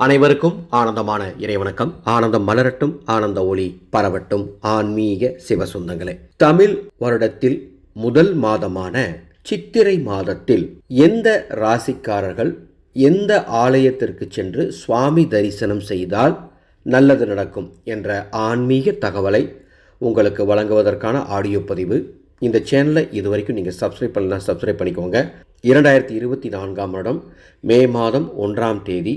அனைவருக்கும் ஆனந்தமான இறைவணக்கம். ஆனந்தம் மலரட்டும் ஆனந்த ஒளி பரவட்டும். ஆன்மீக சிவசுந்தங்களே தமிழ் வருடத்தில் முதல் மாதமான சித்திரை மாதத்தில் எந்த ராசிக்காரர்கள் எந்த ஆலயத்திற்கு சென்று சுவாமி தரிசனம் செய்தால் நல்லது நடக்கும் என்ற ஆன்மீக தகவலை உங்களுக்கு வழங்குவதற்கான ஆடியோ பதிவு இந்த சேனலை இது வரைக்கும் நீங்கள் சப்ஸ்கிரைப் பண்ணலாம் சப்ஸ்கிரைப் பண்ணிக்கோங்க. இரண்டாயிரத்தி இருபத்தி நான்காம் வருடம் மே மாதம் ஒன்றாம் தேதி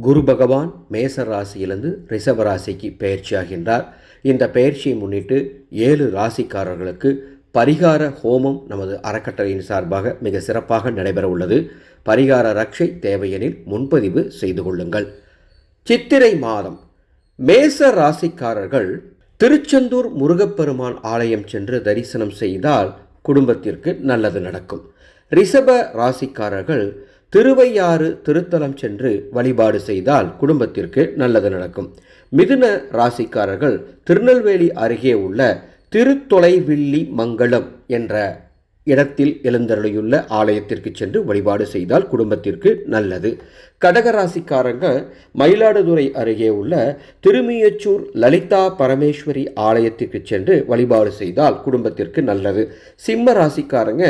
குரு பகவான் மேச ராசியிலிருந்து ரிஷப ராசிக்கு பயிற்சியாகின்றார். இந்த பயிற்சியை முன்னிட்டு ஏழு ராசிக்காரர்களுக்கு பரிகார ஹோமம் நமது அறக்கட்டளையின் சார்பாக மிக சிறப்பாக நடைபெற உள்ளது. பரிகார ரக்ஷை தேவையெனில் முன்பதிவு செய்து கொள்ளுங்கள். சித்திரை மாதம். மேச ராசிக்காரர்கள் திருச்செந்தூர் முருகப்பெருமான் ஆலயம் சென்று தரிசனம் செய்தால் குடும்பத்திற்கு நல்லது நடக்கும். ரிஷப ராசிக்காரர்கள் திருவையாறு திருத்தலம் சென்று வழிபாடு செய்தால் குடும்பத்திற்கு நல்லது நடக்கும். மிதுன ராசிக்காரர்கள் திருநெல்வேலி அருகே உள்ள திருத்தொலைவில்லி மங்கலம் என்ற இடத்தில் எழுந்தருளியுள்ள ஆலயத்திற்கு சென்று வழிபாடு செய்தால் குடும்பத்திற்கு நல்லது. கடகராசிக்காரங்க மயிலாடுதுறை அருகே உள்ள திருமியச்சூர் லலிதா பரமேஸ்வரி ஆலயத்திற்கு சென்று வழிபாடு செய்தால் குடும்பத்திற்கு நல்லது. சிம்ம ராசிக்காரங்க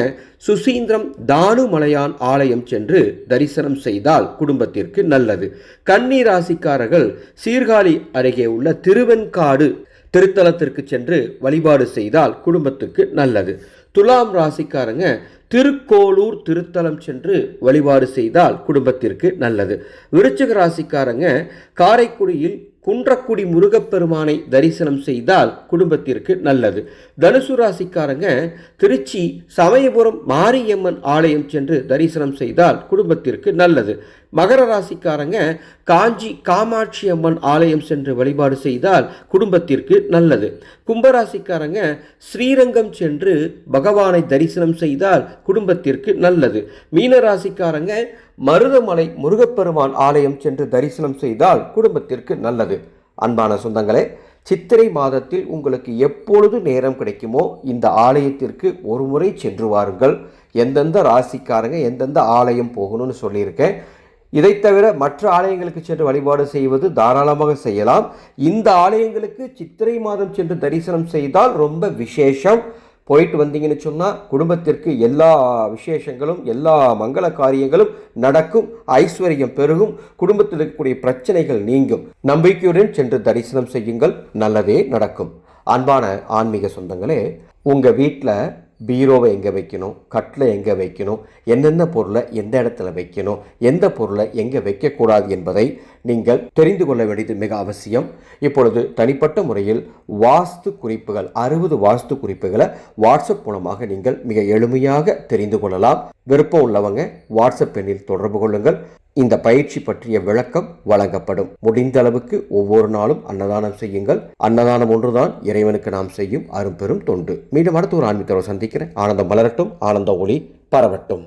சுசீந்திரம் தானுமலையான் ஆலயம் சென்று தரிசனம் செய்தால் குடும்பத்திற்கு நல்லது. கன்னி ராசிக்காரர்கள் சீர்காழி அருகே உள்ள திருவெண்காடு திருத்தலத்திற்கு சென்று வழிபாடு செய்தால் குடும்பத்துக்கு நல்லது. துலாம் ராசிக்காரங்க திருக்கோளூர் திருத்தலம் சென்று வழிபாடு செய்தால் குடும்பத்திற்கு நல்லது. விருச்சிக ராசிக்காரங்க காரைக்குடியில் குன்றக்குடி முருகப்பெருமானை தரிசனம் செய்தால் குடும்பத்திற்கு நல்லது. தனுசு ராசிக்காரங்க திருச்சி சமயபுரம் மாரியம்மன் ஆலயம் சென்று தரிசனம் செய்தால் குடும்பத்திற்கு நல்லது. மகர ராசிக்காரங்க காஞ்சி காமாட்சி அம்மன் ஆலயம் சென்று வழிபாடு செய்தால் குடும்பத்திற்கு நல்லது. கும்பராசிக்காரங்க ஸ்ரீரங்கம் சென்று பகவானை தரிசனம் செய்தால் குடும்பத்திற்கு நல்லது. மீனராசிக்காரங்க மருதமலை முருகப்பெருமான் ஆலயம் சென்று தரிசனம் செய்தால் குடும்பத்திற்கு நல்லது. அன்பான சொந்தங்களே சித்திரை மாதத்தில் உங்களுக்கு எப்பொழுது நேரம் கிடைக்குமோ இந்த ஆலயத்திற்கு ஒரு முறை சென்று வாருங்கள். எந்தெந்த ராசிக்காரங்க எந்தெந்த ஆலயம் போகணும்னு சொல்லியிருக்கேன். இதை தவிர மற்ற ஆலயங்களுக்கு சென்று வழிபாடு செய்வது தாராளமாக செய்யலாம். இந்த ஆலயங்களுக்கு சித்திரை மாதம் சென்று தரிசனம் செய்தால் ரொம்ப விசேஷம். போயிட்டு வந்தீங்கன்னு சொன்னால் குடும்பத்திற்கு எல்லா விசேஷங்களும் எல்லா மங்கள காரியங்களும் நடக்கும் ஐஸ்வர்யம் பெருகும் குடும்பத்தில் இருக்கக்கூடிய பிரச்சனைகள் நீங்கும். நம்பிக்கையுடன் சென்று தரிசனம் செய்யுங்கள். நல்லதே நடக்கும். அன்பான ஆன்மீக சொந்தங்களே உங்கள் வீட்டில் பீரோவை எங்கே வைக்கணும்? கட்டில் எங்கே வைக்கணும்? என்னென்ன பொருளை எந்த இடத்துல வைக்கணும்? எந்த பொருளை எங்கே வைக்கக்கூடாது என்பதை நீங்கள் தெரிந்து கொள்ள வேண்டியது மிக அவசியம். இப்பொழுது தனிப்பட்ட முறையில் வாஸ்து குறிப்புகள் அறுபது வாஸ்து குறிப்புகளை வாட்ஸ்அப் மூலமாக நீங்கள் மிக எளிமையாக தெரிந்து கொள்ளலாம். விருப்பம் உள்ளவங்க வாட்ஸ்அப் எண்ணில் தொடர்பு கொள்ளுங்கள். இந்த பயிற்சி பற்றிய விளக்கம் வழங்கப்படும். முடிந்த அளவுக்கு ஒவ்வொரு நாளும் அன்னதானம் செய்யுங்கள். அன்னதானம் ஒன்றுதான் இறைவனுக்கு நாம் செய்யும் அரும்பெரும் தொண்டு. மீண்டும் அடுத்த ஒரு ஆன்மீகத்தோடு சந்திக்கிறேன். ஆனந்தம் மலரட்டும் ஆனந்த ஒளி பரவட்டும்.